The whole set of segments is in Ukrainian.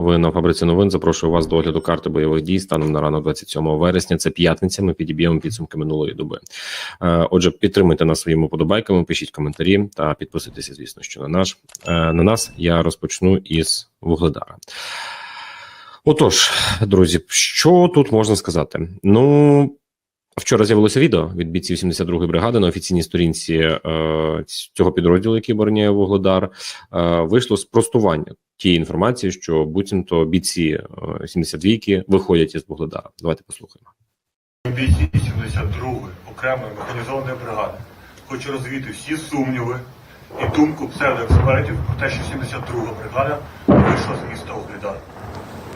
Ви на фабриці новин запрошую вас до огляду карти бойових дій станом на ранок 27 вересня. Це п'ятниця. Ми підіб'ємо підсумки минулої доби. Е, Отже, підтримуйте нас своїми подобайками, пишіть коментарі та підписуйтеся, звісно, що на наш е, на нас я розпочну із Вугледара. Отож, друзі, що тут можна сказати? Ну. Вчора з'явилося відео від бійців 72-ї бригади на офіційній сторінці е, цього підрозділу, який обороняє Вугледар. Е, вийшло спростування тієї інформації, що буцімто бійці е, 72-ки виходять із Вугледара. Давайте послухаємо. Бійці 72-ї окремої механізованої бригади. Хочу розвіяти всі сумніви і думку псевдоекспертів про те, що 72-га бригада вийшла з міста Угледар.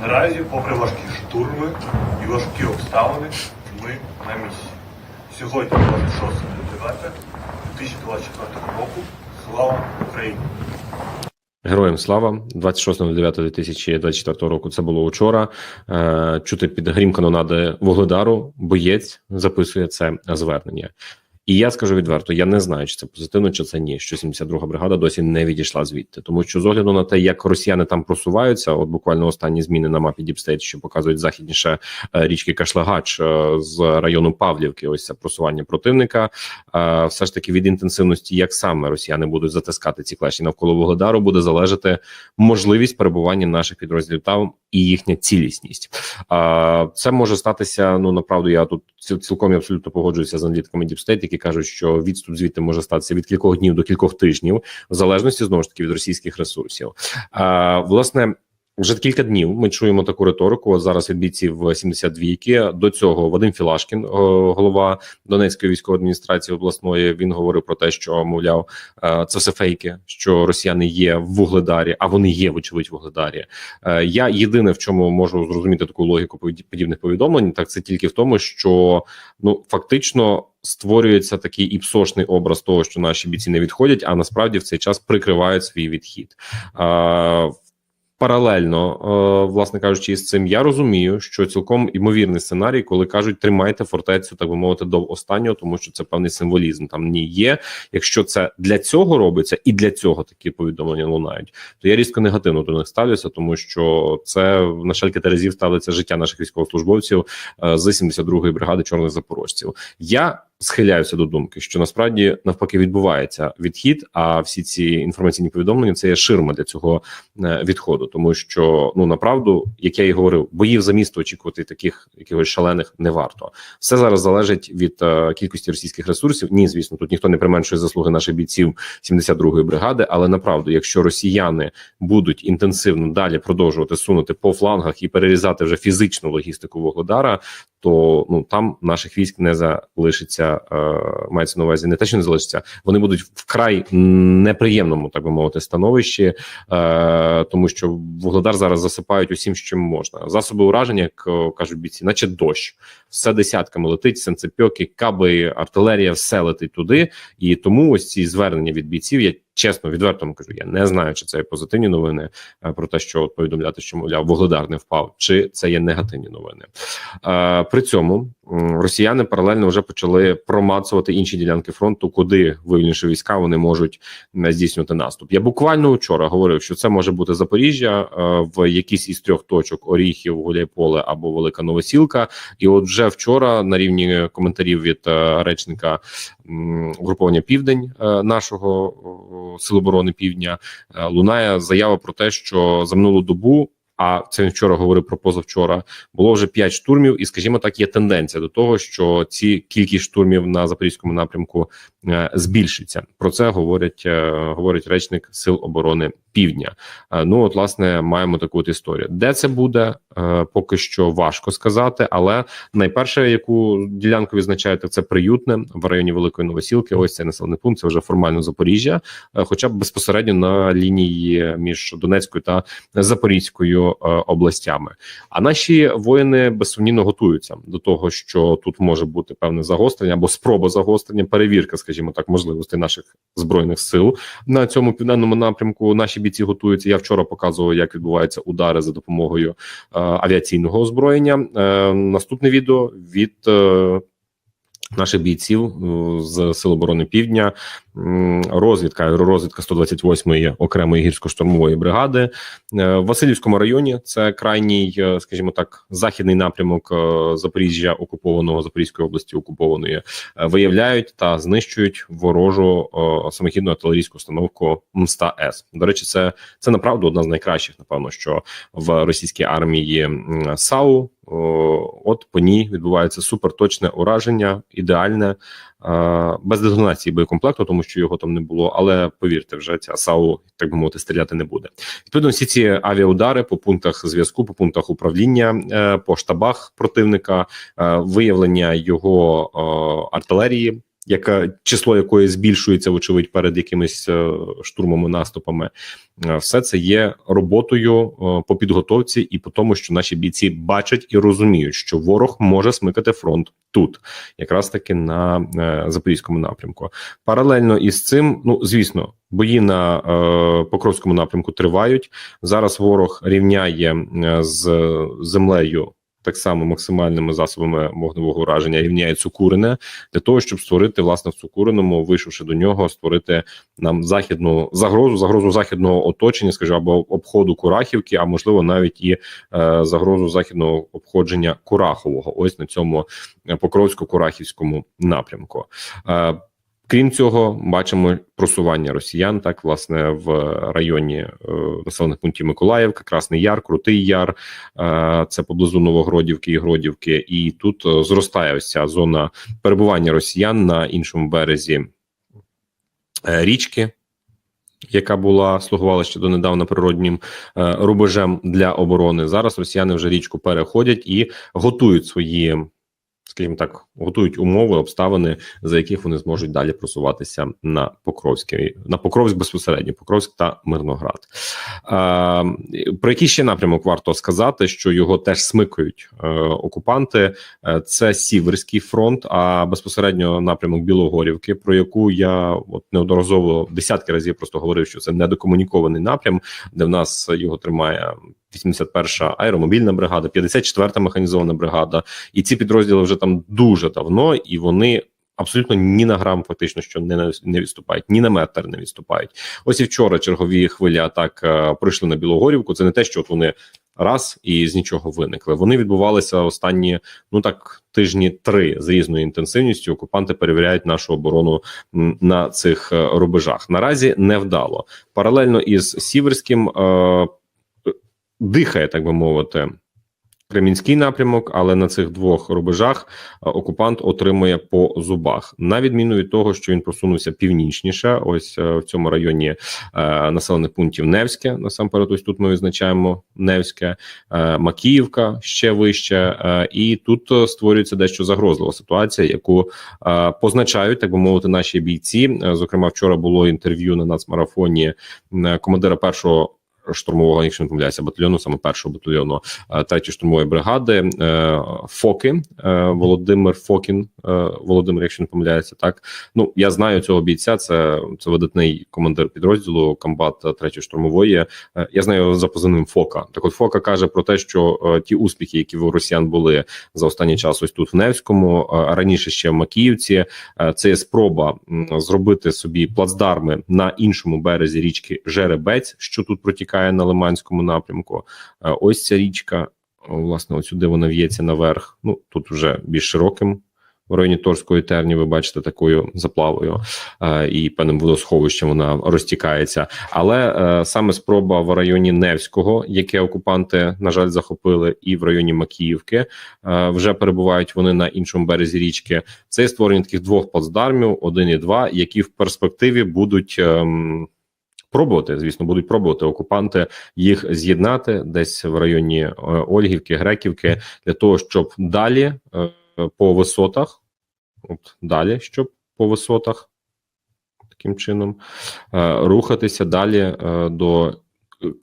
Наразі, попри важкі штурми і важкі обставини, ми на місці. Сьогодні 26 лютого 2024 року. Слава Україні! Героям слава 26.09.2024 року. Це було вчора. Е, Чути під грім канонади Вугледару. Боєць записує це звернення. І я скажу відверто: я не знаю, чи це позитивно, чи це ні. Що 72-га бригада досі не відійшла звідти, тому що з огляду на те, як росіяни там просуваються, от буквально останні зміни на мапі Діпстейт, що показують західніше е, річки Кашлагач е, з району Павлівки. Ось це просування противника. Е, Все ж таки від інтенсивності, як саме росіяни будуть затискати ці клешні навколо Вугледару, буде залежати можливість перебування наших підрозділів там і їхня цілісність. А це може статися. Ну направду я тут цілком і абсолютно погоджуюся з аналітиками Deep State, які кажуть, що відступ звідти може статися від кількох днів до кількох тижнів, в залежності знову ж таки від російських ресурсів. Власне. Вже кілька днів ми чуємо таку риторику. Зараз від бійців 72-ки. До цього Вадим Філашкін, голова Донецької військової адміністрації обласної, він говорив про те, що мовляв, е, це все фейки, що росіяни є в Вугледарі, а вони є, вочевидь, в Вугледарі. Е, Я єдине в чому можу зрозуміти таку логіку подібних повідомлень, так це тільки в тому, що ну фактично створюється такий іпсошний образ того, що наші бійці не відходять, а насправді в цей час прикривають свій відхід. Е, Паралельно, е, власне кажучи, із цим я розумію, що цілком імовірний сценарій, коли кажуть, тримайте фортецю, так би мовити, до останнього, тому що це певний символізм там ні є. Якщо це для цього робиться, і для цього такі повідомлення лунають, то я різко негативно до них ставлюся, тому що це на жаль разів ставиться життя наших військовослужбовців е, з 72-ї бригади чорних запорожців. Я схиляюся до думки, що насправді навпаки відбувається відхід. А всі ці інформаційні повідомлення це є ширма для цього е, відходу, тому що ну направду, як я і говорив, боїв за місто очікувати таких якихось шалених не варто. Все зараз залежить від е, кількості російських ресурсів. Ні, звісно, тут ніхто не применшує заслуги наших бійців 72-ї бригади, але направду, якщо росіяни будуть інтенсивно далі продовжувати сунути по флангах і перерізати вже фізичну логістику Вугледара, то ну там наших військ не залишиться. Е, мається на увазі не те, що не залишиться, вони будуть вкрай неприємному, так би мовити, становищі, е, тому що Вугледар зараз засипають усім, що можна. Засоби ураження, як е, кажуть бійці, наче дощ, все десятками летить, сенцепьоки, каби, артилерія, все летить туди. І тому ось ці звернення від бійців я. Чесно, відверто кажу, я не знаю, чи це є позитивні новини е, про те, що от повідомляти, що мовляв Вугледар не впав, чи це є негативні новини. Е, при цьому росіяни паралельно вже почали промацувати інші ділянки фронту, куди вивільнивши війська вони можуть е, здійснювати наступ. Я буквально вчора говорив, що це може бути Запоріжжя в якійсь із трьох точок: Оріхів, Гуляйполе або Велика Новосілка. І от вже вчора на рівні коментарів від речника угруповання Південь е, нашого Сил оборони Півдня е, лунає заява про те, що за минулу добу. А це він вчора говорив про позавчора. Було вже 5 штурмів, і скажімо так, є тенденція до того, що ці кількість штурмів на запорізькому напрямку е, збільшиться. Про це говорять говорить речник Сил оборони Півдня. Е, ну от власне маємо таку от історію. Де це буде е, поки що важко сказати, але найперше, яку ділянку відзначаєте, це приютне в районі Великої Новосілки. Ось цей населений пункт. Це вже формально Запоріжжя, е, хоча б безпосередньо на лінії між Донецькою та Запорізькою областями. А наші воїни безсумнівно готуються до того, що тут може бути певне загострення або спроба загострення, перевірка, скажімо так, можливостей наших збройних сил на цьому південному напрямку. Наші бійці готуються. Я вчора показував, як відбуваються удари за допомогою е, авіаційного озброєння. Е, наступне відео від. Наших бійців е, з Сил оборони Півдня, розвідка, аеророзвідка 128-ї окремої гірсько-штурмової бригади Е, в Васильівському районі. Це крайній, е, скажімо так, західний напрямок Запоріжжя окупованого Запорізької області окупованої. Виявляють та знищують ворожу самохідну артилерійську установку МСТА С. До речі, це це направду одна з найкращих, напевно, що в російській армії САУ. От по ній відбувається суперточне ураження, ідеальне, без детонації боєкомплекту, тому що його там не було. Але повірте, вже ця САУ, так би мовити, стріляти не буде. Відповідно, всі ці авіаудари по пунктах зв'язку, по пунктах управління, е, по штабах противника, е, виявлення його е, артилерії. Яка число якої збільшується, вочевидь, перед якимись е, штурмами, наступами, Е, все це є роботою е, по підготовці і по тому, що наші бійці бачать і розуміють, що ворог може смикати фронт тут, якраз таки на запорізькому напрямку. Паралельно із цим, ну звісно, бої на Покровському напрямку тривають. Зараз ворог рівняє з землею. Так само максимальними засобами вогневого ураження рівняє цукурине для того, щоб створити власне в цукуриному, вийшовши до нього, створити нам західну загрозу, загрозу західного оточення, скажімо, або обходу Курахівки, а можливо навіть і е, загрозу західного обходження Курахового. Ось на цьому е, Покровсько-Курахівському напрямку. Е, Крім цього, бачимо просування росіян так власне в районі е, населених пунктів Миколаївка, Красний Яр, Крутий Яр, е, це поблизу Новогродівки і Гродівки. І тут е, зростає ось ця зона перебування росіян на іншому березі е, річки. Яка була слугувала ще донедавна природнім е, рубежем для оборони зараз? Росіяни вже річку переходять і готують свої, скажімо так, готують умови, обставини, за яких вони зможуть далі просуватися на Покровський, на Покровськ безпосередньо, Покровськ та Мирноград. Е, про який ще напрямок варто сказати, що його теж смикають е, окупанти? Е, Це Сіверський фронт, а безпосередньо напрямок Білогорівки, про яку я от неодноразово десятки разів просто говорив, що це недокомунікований напрям, де в нас його тримає. 81-ша аеромобільна бригада, 54-та механізована бригада, і ці підрозділи вже там дуже давно, і вони абсолютно ні на грам, фактично, що не не відступають, ні на метр не відступають. Ось і вчора чергові хвилі атак е, пройшли на Білогорівку. Це не те, що от вони раз і з нічого виникли. Вони відбувалися останні ну так тижні три з різною інтенсивністю. Окупанти перевіряють нашу оборону на цих е, рубежах. Наразі не вдало. Паралельно із Сіверським е, дихає, так би мовити. Кремінський напрямок, але на цих двох рубежах е, окупант отримує по зубах, на відміну від того, що він просунувся північніше. Ось е, в цьому районі е, населених пунктів Невське. Насамперед, ось тут ми визначаємо Невське, е, Макіївка ще вище, е, і тут е, створюється дещо загрозлива ситуація, яку е, позначають, так би мовити, наші бійці. Зокрема, вчора було інтерв'ю на нацмарафоні командира першого штурмового, якщо не помиляюся, батальйону, саме першого батальйону е, третьої штурмової бригади е, Фоки е, Володимир Фокін. Володимир, якщо не помиляється, так ну я знаю цього бійця. Це це видатний командир підрозділу комбат третьої штурмової. Я знаю його за позивним Фока. Так, от Фока каже про те, що ті успіхи, які в росіян були за останній час, ось тут в Невському, раніше ще в Макіївці, це є спроба зробити собі плацдарми на іншому березі річки Жеребець, що тут протікає на Лиманському напрямку. Е, Ось ця річка, власне, от сюди вона в'ється наверх. Ну тут вже більш широким. В районі Торської терні ви бачите такою заплавою е, і певним водосховищем вона розтікається. Але е, саме спроба в районі Невського, яке окупанти на жаль захопили, і в районі Макіївки вже перебувають вони на іншому березі річки. Це створення таких двох плацдармів, один і два, які в перспективі будуть. ем, Пробувати, звісно, будуть пробувати окупанти їх з'єднати десь в районі е, Ольгівки, Греківки, для того, щоб далі е, по висотах, от далі, щоб по висотах таким чином е, рухатися далі до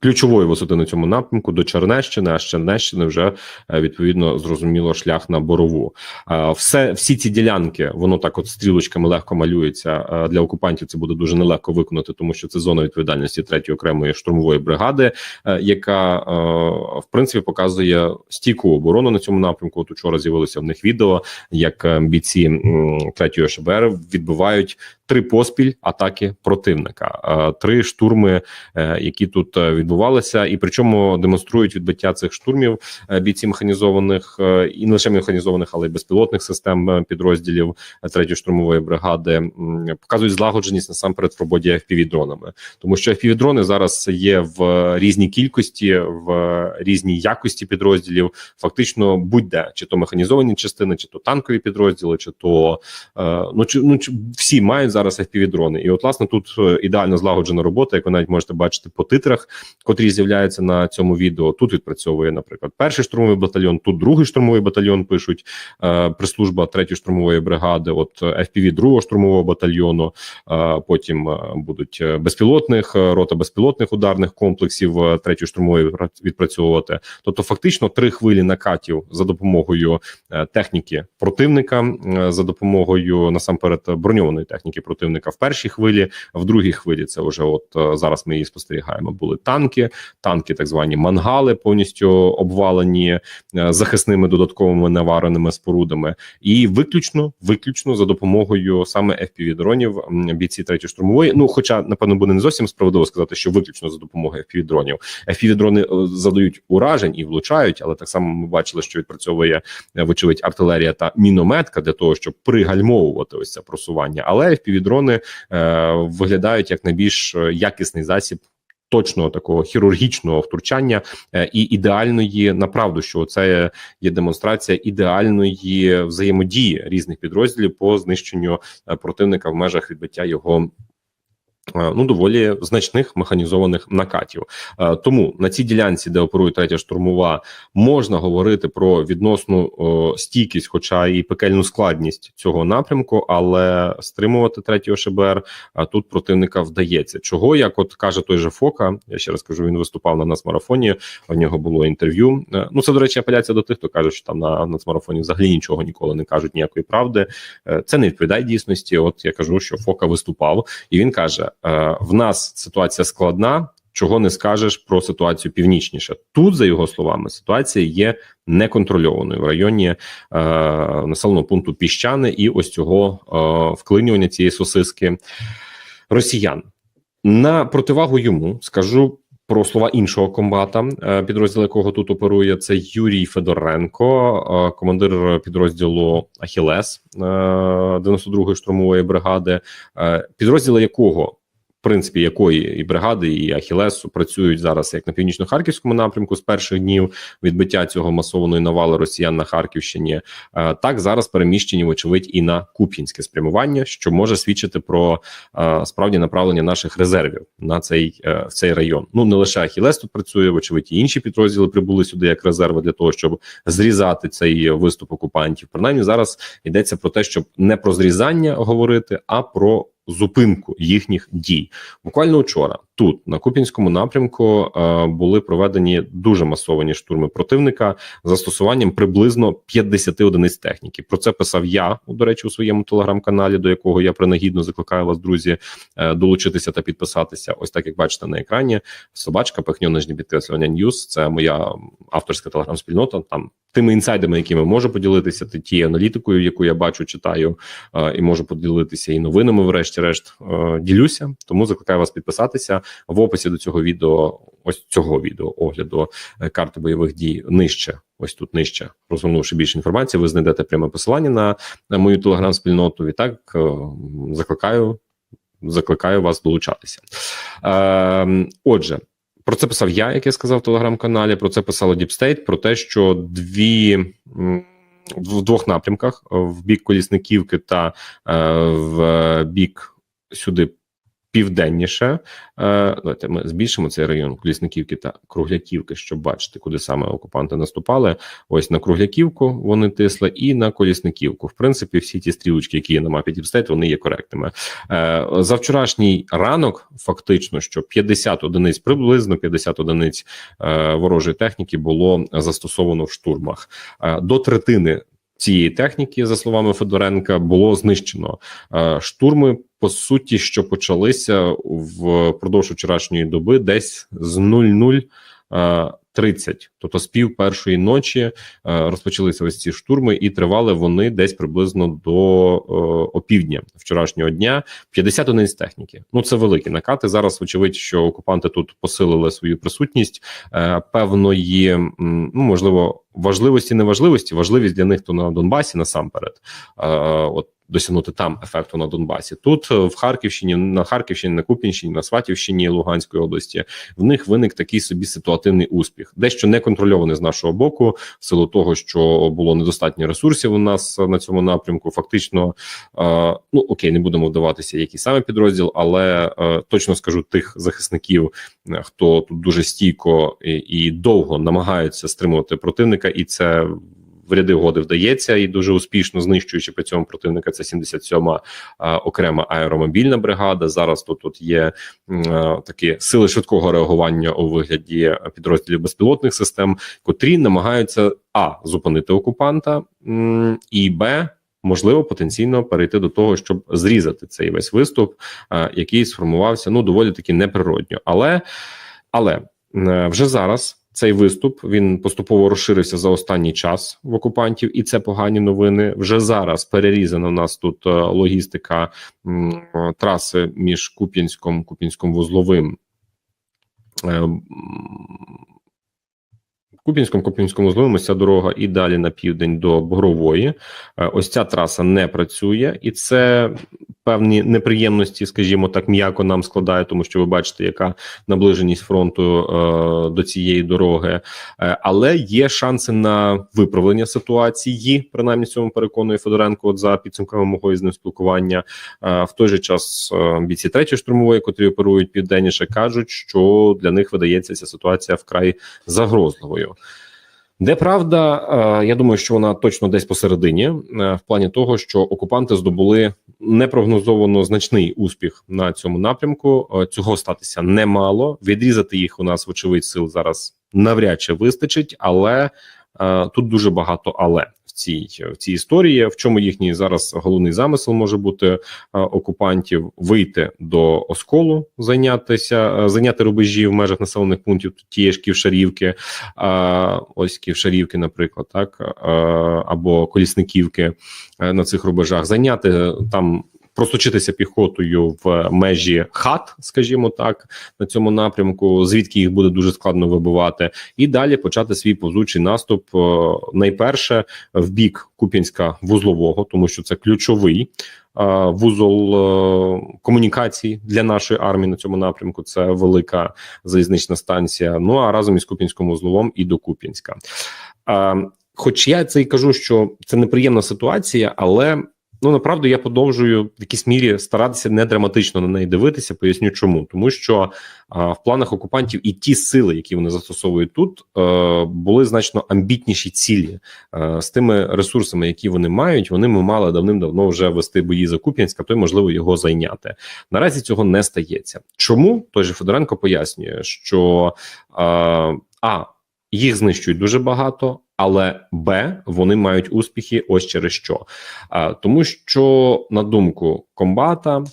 ключової висоти на цьому напрямку до Чернещини, а з Чернещини вже е, відповідно зрозуміло шлях на борову. Е, Все всі ці ділянки воно так, от стрілочками легко малюється Е, для окупантів. Це буде дуже нелегко виконати, тому що це зона відповідальності третьої окремої штурмової бригади, яка в принципі показує стійку оборону на цьому напрямку. От учора з'явилося в них відео, як бійці третьої ШБР відбивають три поспіль атаки противника, е, три штурми, е, які тут е, відбувалися, і причому демонструють відбиття цих штурмів бійці механізованих і не лише механізованих, але й безпілотних систем підрозділів третьої штурмової бригади. Показують злагодженість насамперед в роботі fpv дронами, тому що fpv дрони зараз є в різній кількості, в різній якості підрозділів. Фактично, будь-де чи то механізовані частини, чи то танкові підрозділи, чи то ну чи ну всі мають зараз fpv дрони. І от власне тут е, ідеально злагоджена робота, як ви навіть можете бачити по титрах, котрі з'являються на цьому відео. Тут відпрацьовує, наприклад, перший штурмовий батальйон, тут другий штурмовий батальйон пишуть е, прес-служба третьої штурмової бригади. От е, FPV другого штурмового батальйону. Е, потім е, будуть е, безпілотних е, рота безпілотних ударних комплексів е, третьої штурмової відпра- відпрацьовувати. Тобто, фактично, три хвилі накатів за допомогою е, техніки противника, е, за допомогою насамперед броньованої техніки противника в першій хвилі, в другій хвилі це вже от е, зараз ми її спостерігаємо. Були танки, танки, так звані мангали, повністю обвалені е, захисними додатковими навареними спорудами, і виключно, виключно за допомогою саме fpv дронів бійці третьої штурмової. Ну, хоча напевно буде не зовсім справедливо сказати, що виключно за допомогою fpv дронів. fpv дрони е, задають уражень і влучають, але так само ми бачили, що відпрацьовує вочевидь артилерія та мінометка для того, щоб пригальмовувати ось це просування. Але fpv дрони е, виглядають як найбільш е, якісний засіб. Точного такого хірургічного втручання е, і ідеальної направду, що це є демонстрація ідеальної взаємодії різних підрозділів по знищенню противника в межах відбиття його. Е, Ну, доволі значних механізованих накатів. Е, Тому на цій ділянці, де оперує третя штурмова, можна говорити про відносну стійкість, хоча і пекельну складність цього напрямку, але стримувати третього ШБР а тут противника вдається. Чого як от каже той же Фока, я ще раз кажу, він виступав на нацмарафоні. У нього було інтерв'ю. Е, Ну це до речі, апеляція до тих, хто каже, що там на нацмарафоні взагалі нічого ніколи не кажуть, ніякої правди. Е, Це не відповідає дійсності. От я кажу, що Фока виступав, і він каже: е, в нас ситуація складна. Чого не скажеш про ситуацію північніше тут, за його словами, ситуація є неконтрольованою в районі е, населеного пункту Піщани і ось цього е, вклинювання цієї сосиски росіян. На противагу йому скажу про слова іншого комбата, е, підрозділ якого тут оперує, це Юрій Федоренко, е, командир підрозділу Ахілес е, 92-ї штурмової бригади, е, підрозділи якого. Принципі, якої і бригади, і Ахілесу працюють зараз як на північно-харківському напрямку з перших днів відбиття цього масованої навали росіян на Харківщині, е, так зараз переміщені, вочевидь, і на Куп'янське спрямування, що може свідчити про е, справді направлення наших резервів на цей е, в цей район. Ну не лише Ахілес тут працює, вочевидь, і інші підрозділи прибули сюди як резерви для того, щоб зрізати цей виступ окупантів. Принаймні зараз йдеться про те, щоб не про зрізання говорити, а про зупинку їхніх дій. Буквально вчора тут на Купінському напрямку е, були проведені дуже масовані штурми противника застосуванням приблизно 50 одиниць техніки. Про це писав я до речі у своєму телеграм-каналі, до якого я принагідно закликаю вас, друзі, е, долучитися та підписатися. Ось так як бачите на екрані. Собачка пихньо нижнє підкреслення Ньюс. Це моя авторська телеграм-спільнота. Там тими інсайдами, якими можу поділитися, ти тією аналітикою, яку я бачу, читаю е, і можу поділитися і новинами. Врешті-решт е, ділюся. Тому закликаю вас підписатися в описі до цього відео. Ось цього відео огляду е, карти бойових дій нижче. Ось тут нижче, розгорнувши більше інформації, ви знайдете пряме посилання на, на мою телеграм-спільноту. І так закликаю, закликаю вас долучатися. Е, отже. Про це писав я, як я сказав в телеграм-каналі. Про це писало Діпстейт, про те, що дві в двох напрямках: в бік Колісниківки та е, в бік сюди південніше. Е, давайте ми збільшимо цей район Колісниківки та Кругляківки, щоб бачити, куди саме окупанти наступали. Ось на Кругляківку вони тисли, і на Колісниківку. В принципі, всі ті стрілочки, які є на мапі Діпстейт, вони є коректними. Е, за вчорашній ранок, фактично, що 50 одиниць, приблизно 50 одиниць е, ворожої техніки було застосовано в штурмах. До третини цієї техніки, за словами Федоренка, було знищено штурми. По суті, що почалися впродовж вчорашньої доби, десь з 00 е, 30, тобто з пів першої ночі е, розпочалися ось ці штурми, і тривали вони десь приблизно до е, опівдня вчорашнього дня. 50 одиниць техніки. Ну це великі накати. Зараз очевидь, що окупанти тут посилили свою присутність певної, ну можливо, важливості, неважливості. Важливість для них то на Донбасі насамперед. Е, от досягнути там ефекту на Донбасі. Тут е, в Харківщині, на Харківщині, на Куп'янщині, на Сватівщині Луганської області в них виник такий собі ситуативний успіх, дещо не контрольований з нашого боку, в силу того, що було недостатньо ресурсів у нас на цьому напрямку. Фактично, е, ну окей, не будемо вдаватися, який саме підрозділ, але е, точно скажу тих захисників, е, хто тут дуже стійко і, і довго намагаються стримувати противника, і це в ряди годи вдається і дуже успішно знищуючи при цьому противника. Це 77-ма а, окрема аеромобільна бригада. Зараз тут, тут є такі сили швидкого реагування у вигляді підрозділів безпілотних систем, котрі намагаються а зупинити окупанта і б. Можливо, потенційно перейти до того, щоб зрізати цей весь виступ, який сформувався ну доволі таки неприродньо. Але але вже зараз цей виступ він поступово розширився за останній час в окупантів, і це погані новини. Вже зараз перерізана у нас тут е, логістика траси між Куп'янськом, Куп'янськом вузловим. е, Куп'янському вузловим ось ця дорога і далі на південь до Бугрової. Е, Ось ця траса не працює, і це певні неприємності, скажімо так, м'яко нам складає, тому що ви бачите, яка наближеність фронту е, до цієї дороги, Е, але є шанси на виправлення ситуації. Принаймні, цьому переконує Федоренко. От за підсумками мого із ним спілкування. Е, в той же час е, бійці третьої штурмової, котрі оперують південніше, кажуть, що для них видається ця ситуація вкрай загрозливою. Де правда, е, я думаю, що вона точно десь посередині, е, в плані того, що окупанти здобули непрогнозовано значний успіх на цьому напрямку. Е, Цього статися немало. Відрізати їх у нас, вочевидь, сил зараз навряд чи вистачить, але тут дуже багато але. Цій в цій історії, в чому їхній зараз головний замисел може бути е, окупантів вийти до осколу, зайнятися, е, зайняти рубежі в межах населених пунктів тієї ж Ківшарівки, ось Ківшарівки, наприклад, так або Колісниківки е, на цих рубежах, зайняти там. Простучитися піхотою в межі хат, скажімо так, на цьому напрямку, звідки їх буде дуже складно вибивати, і далі почати свій повзучий наступ. е, Найперше в бік Куп'янська вузлового, тому що це ключовий е, вузол е, комунікацій для нашої армії на цьому напрямку. Це велика залізнична станція. Ну а разом із Куп'янським вузловом і до Куп'янська. Хоч я це і кажу, що це неприємна ситуація, але ну направду я продовжую в якійсь мірі старатися не драматично на неї дивитися. Поясню, чому тому, що а, в планах окупантів і ті сили, які вони застосовують тут, е, були значно амбітніші цілі Е, з тими ресурсами, які вони мають. Вони ми мали давним-давно вже вести бої за Куп'янськ, а то й можливо його зайняти. Наразі цього не стається. Чому той же Федоренко пояснює, що е, а їх знищують дуже багато. Але Б вони мають успіхи ось через що. А, тому що, на думку комбата,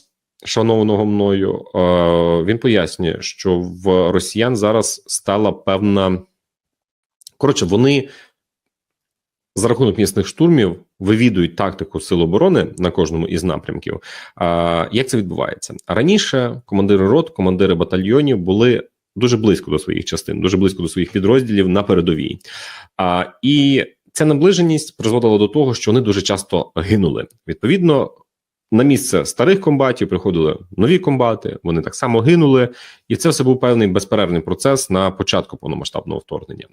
шанованого мною, е, він пояснює, що в росіян зараз стала певна. Коротше, вони за рахунок місних штурмів вивідують тактику сил оборони на кожному із напрямків. А, як це відбувається? Раніше командири рот, командири батальйонів були дуже близько до своїх частин, дуже близько до своїх підрозділів на передовій. А, і ця наближеність призводила до того, що вони дуже часто гинули. Відповідно, на місце старих комбатів приходили нові комбати. Вони так само гинули, і це все був певний безперервний процес на початку повномасштабного вторгнення.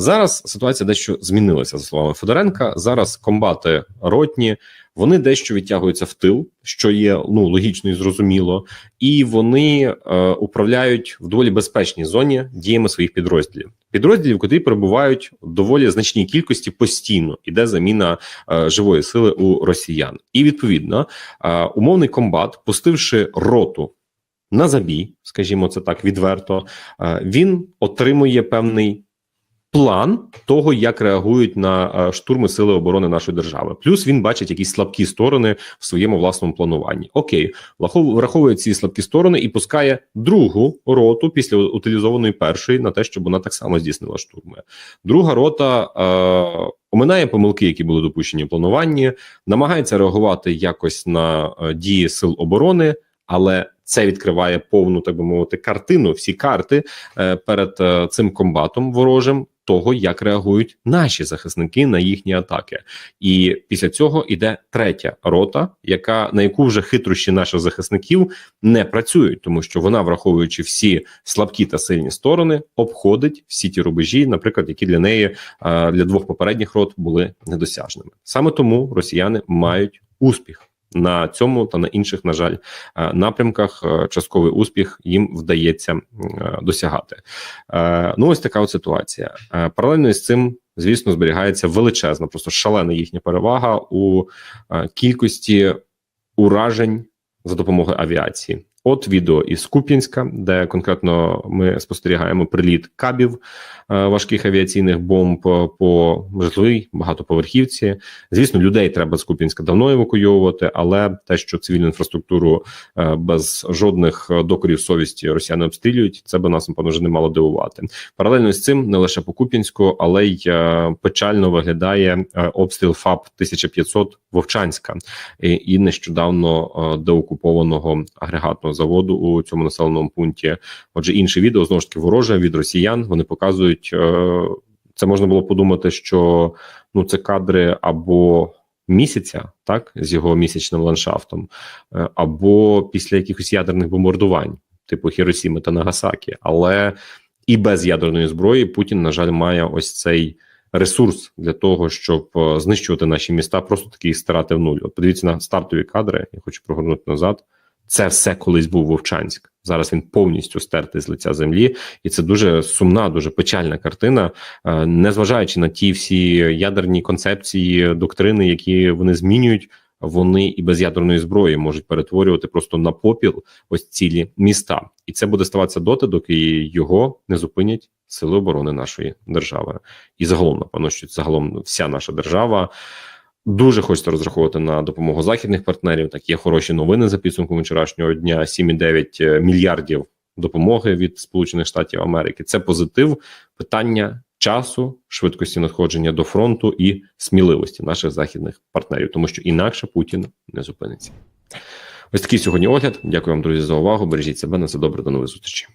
Зараз ситуація дещо змінилася за словами Федоренка. Зараз комбати ротні. Вони дещо відтягуються в тил, що є ну логічно і зрозуміло, і вони е, управляють в доволі безпечній зоні діями своїх підрозділів. Підрозділів, котрі перебувають в доволі значній кількості постійно, іде заміна е, живої сили у росіян. І відповідно, е, умовний комбат, пустивши роту на забій, скажімо це так відверто, е, він отримує певний план того, як реагують на е, штурми сили оборони нашої держави. Плюс він бачить якісь слабкі сторони в своєму власному плануванні. Окей, врахов- враховує ці слабкі сторони і пускає другу роту після утилізованої першої на те, щоб вона так само здійснила штурми. Друга рота е, оминає помилки, які були допущені в плануванні, намагається реагувати якось на е, дії сил оборони, але це відкриває повну, так би мовити, картину, всі карти е, перед цим комбатом ворожим. Того, як реагують наші захисники на їхні атаки, і після цього іде третя рота, яка на яку вже хитрощі наших захисників не працюють, тому що вона, враховуючи всі слабкі та сильні сторони, обходить всі ті рубежі, наприклад, які для неї е, для двох попередніх рот були недосяжними. Саме тому росіяни мають успіх. На цьому та на інших, на жаль, е, напрямках е, частковий успіх їм вдається е, досягати. Ну, ось така от ситуація. Паралельно з цим, звісно, зберігається величезна, просто шалена їхня перевага у кількості уражень за допомогою авіації. От відео із Куп'янська, де конкретно ми спостерігаємо приліт кабів е, важких авіаційних бомб по житловій багатоповерхівці. Звісно, людей треба з Куп'янська давно евакуйовувати, але те, що цивільну інфраструктуру е, без жодних докорів совісті росіяни обстрілюють, це би нас напевно вже не мало дивувати. Паралельно з цим не лише по Куп'янську, але й е, печально виглядає е, обстріл ФАП 1500 Вовчанська і, нещодавно е, деокупованого агрегатного заводу у цьому населеному пункті. Отже, інше відео знову ж таки вороже від росіян. Вони показують е, це. Можна було подумати, що ну це кадри або місяця, так з його місячним ландшафтом, е, або після якихось ядерних бомбардувань, типу Хіросіми та Нагасакі, але і без ядерної зброї Путін, на жаль, має ось цей ресурс для того, щоб е, знищувати наші міста, просто таки їх стирати в нуль. От подивіться на стартові кадри. Я хочу прогорнути назад. Це все колись був Вовчанськ. Зараз він повністю стертий з лиця землі, і це дуже сумна, дуже печальна картина, е, незважаючи на ті всі ядерні концепції, доктрини, які вони змінюють. Вони і без ядерної зброї можуть перетворювати просто на попіл ось цілі міста, і це буде ставатися доти, доки його не зупинять сили оборони нашої держави. І загалом, напевно, що загалом вся наша держава дуже хочеться розраховувати на допомогу західних партнерів. Так є хороші новини за підсумком вчорашнього дня: 7,9 мільярдів допомоги від Сполучених Штатів Америки. Це позитив питання часу, швидкості надходження до фронту і сміливості наших західних партнерів, тому що інакше Путін не зупиниться. Ось такий сьогодні огляд. Дякую вам, друзі, за увагу. Бережіть себе на все добре. До нових зустрічей.